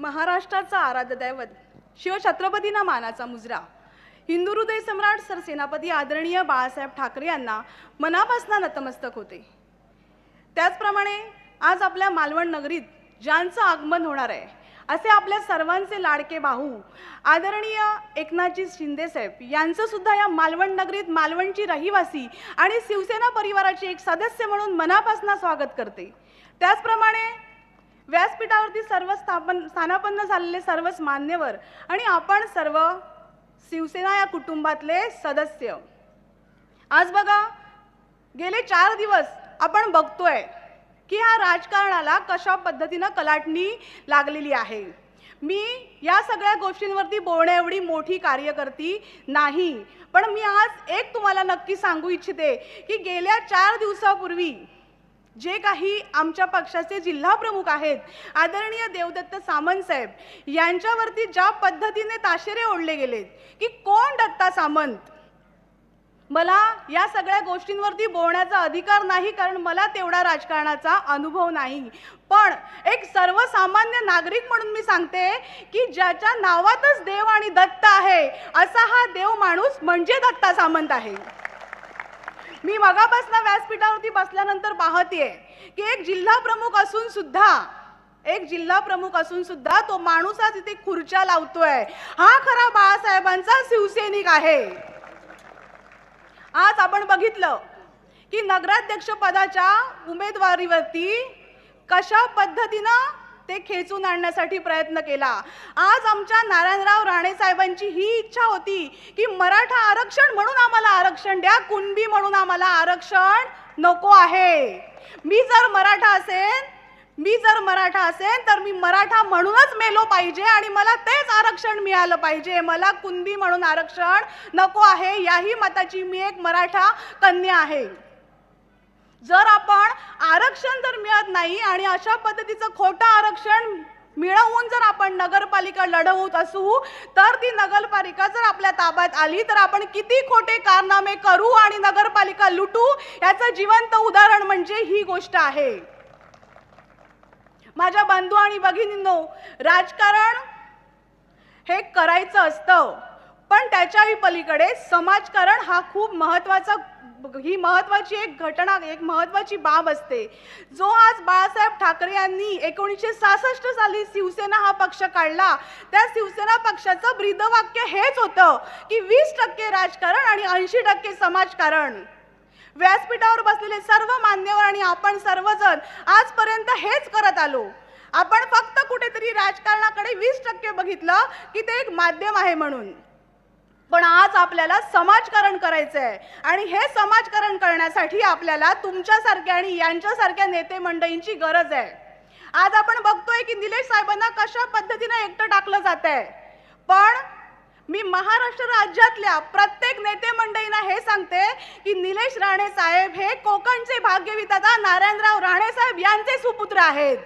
महाराष्ट्राचा आराध्य दैवत शिवछत्रपतींना मानाचा मुजरा. हिंदू हृदय सम्राट सरसेनापती आदरणीय बाळासाहेब ठाकरे यांना मनापासून नतमस्तक होते. त्याचप्रमाणे आज आपल्या मालवण नगरीत ज्यांचं आगमन होणार आहे असे आपल्या सर्वांचे लाडके भाऊ आदरणीय एकनाथजी शिंदेसाहेब यांचं सुद्धा या मालवण नगरीत मालवणची रहिवासी आणि शिवसेना परिवाराची एक सदस्य म्हणून मनापासून स्वागत करते. त्याचप्रमाणे व्यासपीठावरती सर्व स्थापन स्थानापन्न झालेले सर्वच मान्यवर आणि आपण सर्व शिवसेना या कुटुंबातले सदस्य. आज बघा गेले चार दिवस आपण बघतोय की ह्या राजकारणाला कशा पद्धतीनं कलाटणी लागलेली आहे. मी या सगळ्या गोष्टींवरती बोलण्या एवढी मोठी कार्यकर्ती नाही पण मी आज एक तुम्हाला नक्की सांगू इच्छिते की गेल्या चार दिवसापूर्वी जे काही आमच्या पक्षाचे जिल्हा प्रमुख आहेत आदरणीय देवदत्त सामंत साहेब यांच्यावरती ज्या पद्धतीने ताशेरे ओढले गेलेत की कोण दत्ता सामंत? मला या सगळ्या गोष्टींवरती बोलण्याचा अधिकार नाही कारण मला तेवढा राजकारणाचा अनुभव नाही. पण एक सर्वसामान्य नागरिक म्हणून मी सांगते की ज्याच्या नावातच देव आणि दत्त आहे असा हा देव माणूस म्हणजे दत्ता सामंत आहे. मी मगापासून व्यासपीठावरती बसल्यानंतर पाहते की एक जिल्हा प्रमुख असून सुद्धा एक जिल्हा प्रमुख असून सुद्धा तो माणूस आज इथे खुर्च्या लावतोय. हा खरा बाळासाहेबांचा शिवसैनिक आहे. आज आपण बघितलं की नगराध्यक्ष पदाच्या उमेदवारीवरती कशा पद्धतीनं ते खेचून आणण्यासाठी प्रयत्न केला. आज आमच्या नारायणराव राणे साहेबांची ही इच्छा होती की मराठा आरक्षण म्हणून आम्हाला आरक्षण द्या कुणबी म्हणून आम्हाला आरक्षण नको आहे. मी जर मराठा असेन मी जर मराठा असेन तर मी मराठा म्हणूनच मेलो पाहिजे आणि मला तेच आरक्षण मिळालं पाहिजे. मला कुणबी म्हणून आरक्षण नको आहे. याही मताची मी एक मराठा कन्या आहे. जर आपण आरक्षण जर मिळत नाही आणि अशा पद्धतीचं खोटं आरक्षण मिळवून जर आपण नगरपालिका लढवत असू तर ती नगरपालिका जर आपल्या ताब्यात आली तर आपण किती खोटे कारनामे करू आणि नगरपालिका लुटू याचं जिवंत उदाहरण म्हणजे ही गोष्ट आहे. माझ्या बंधू आणि भगिनींनो राजकारण हे करायचं असतं. पण त्याच्याही पलीकडे समाजकारण हा खूप महत्त्वाचा ही महत्वाची एक घटना एक महत्वाची बाब असते. जो आज बाळासाहेब ठाकरे यांनी एकोणीसशे सहासष्ट साली शिवसेना हा पक्ष काढला त्या शिवसेना पक्षाचं ब्रीदवाक्य हेच होतं की वीस टक्के राजकारण आणि ऐंशी टक्के समाजकारण. व्यासपीठावर बसलेले सर्व मान्यवर आणि आपण सर्वजण आजपर्यंत हेच करत आलो. आपण फक्त कुठेतरी राजकारणाकडे वीस टक्के बघितलं की ते एक माध्यम आहे म्हणून. पण आज आपल्याला समाजकारण करायचं आहे आणि हे समाजकारण करण्यासाठी आपल्याला तुमच्यासारख्या आणि यांच्यासारख्या नेते मंडळींची गरज आहे. आज आपण बघतोय की निलेश साहेबांना कशा पद्धतीने एकटं टाकलं जात आहे पण मी महाराष्ट्र राज्यातल्या प्रत्येक नेते मंडळींना हे सांगते की निलेश राणे साहेब हे कोकणचे भाग्यविधाता नारायणराव राणे साहेब यांचे सुपुत्र आहेत.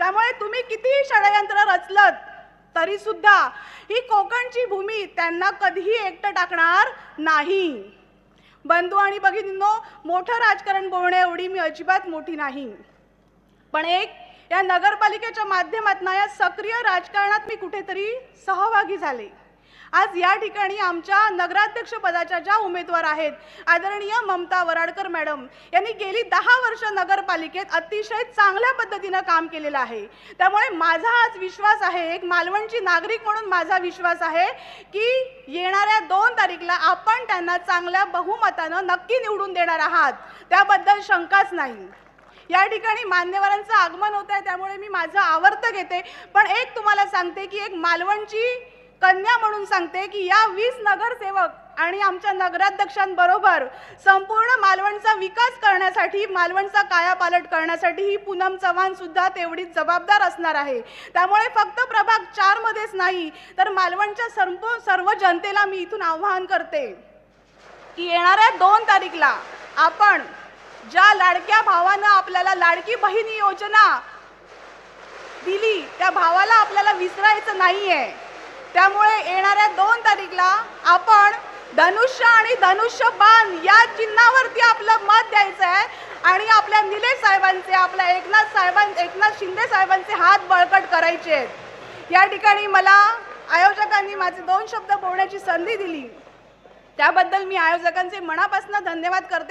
त्यामुळे तुम्ही कितीही षडयंत्र रचलत तरी सुद्धा ही कोकणची भूमी त्यांना कधीही एकटं टाकणार नाही. बंधू आणि भगिनींनो मोठं राजकारण बोलणे एवढी मी अजिबात मोठी नाही. पण एक या नगरपालिकेच्या माध्यमातून या सक्रिय राजकारणात मी कुठेतरी सहभागी झाले. आज या ठिकाणी आमच्या नगराध्यक्ष पदाच्या ज्या उमेदवार आहेत आदरणीय ममता वराडकर मॅडम यांनी गेली दहा वर्ष नगरपालिकेत अतिशय चांगल्या पद्धतीनं काम केलेलं आहे. त्यामुळे माझा आज विश्वास आहे एक मालवणची नागरिक म्हणून माझा विश्वास आहे की येणाऱ्या दोन तारीखला आपण त्यांना चांगल्या बहुमतानं नक्की निवडून देणार आहात. त्याबद्दल शंकाच नाही. या ठिकाणी मान्यवरांचं आगमन होत आहे त्यामुळे मी माझं आवर्त घेते. पण एक तुम्हाला सांगते की एक मालवणची कन्या म्हणून सांगते की या वीस नगरसेवक आणि आमच्या नगराध्यक्षांबरोबर संपूर्ण मालवणचा विकास करण्यासाठी मालवणचा कायापालट करण्यासाठी ही पूनम चव्हाण सुद्धा तेवढीच जबाबदार असणार आहे. त्यामुळे फक्त प्रभाग चार मध्येच नाही तर मालवणच्या सर्व सर्व जनतेला मी इथून आवाहन करते की येणाऱ्या दोन तारीखला आपण ज्या लाडक्या भावानं आपल्याला लाडकी बहिणी योजना दिली त्या भावाला आपल्याला विसरायचं नाही आहे त्यामुळे येणाऱ्या दोन तारीखला आपण धनुष्य आणि धनुष्य बाण या चिन्हावरती आपलं मत द्यायचं आहे. आणि आपल्या निलेश साहेबांचे आपल्या एकनाथ साहेबां एकनाथ शिंदे साहेबांचे हात बळकट करायचे आहेत. या ठिकाणी मला आयोजकांनी माझे दोन शब्द बोलण्याची संधी दिली. त्याबद्दल मी आयोजकांचे मनापासून धन्यवाद करते.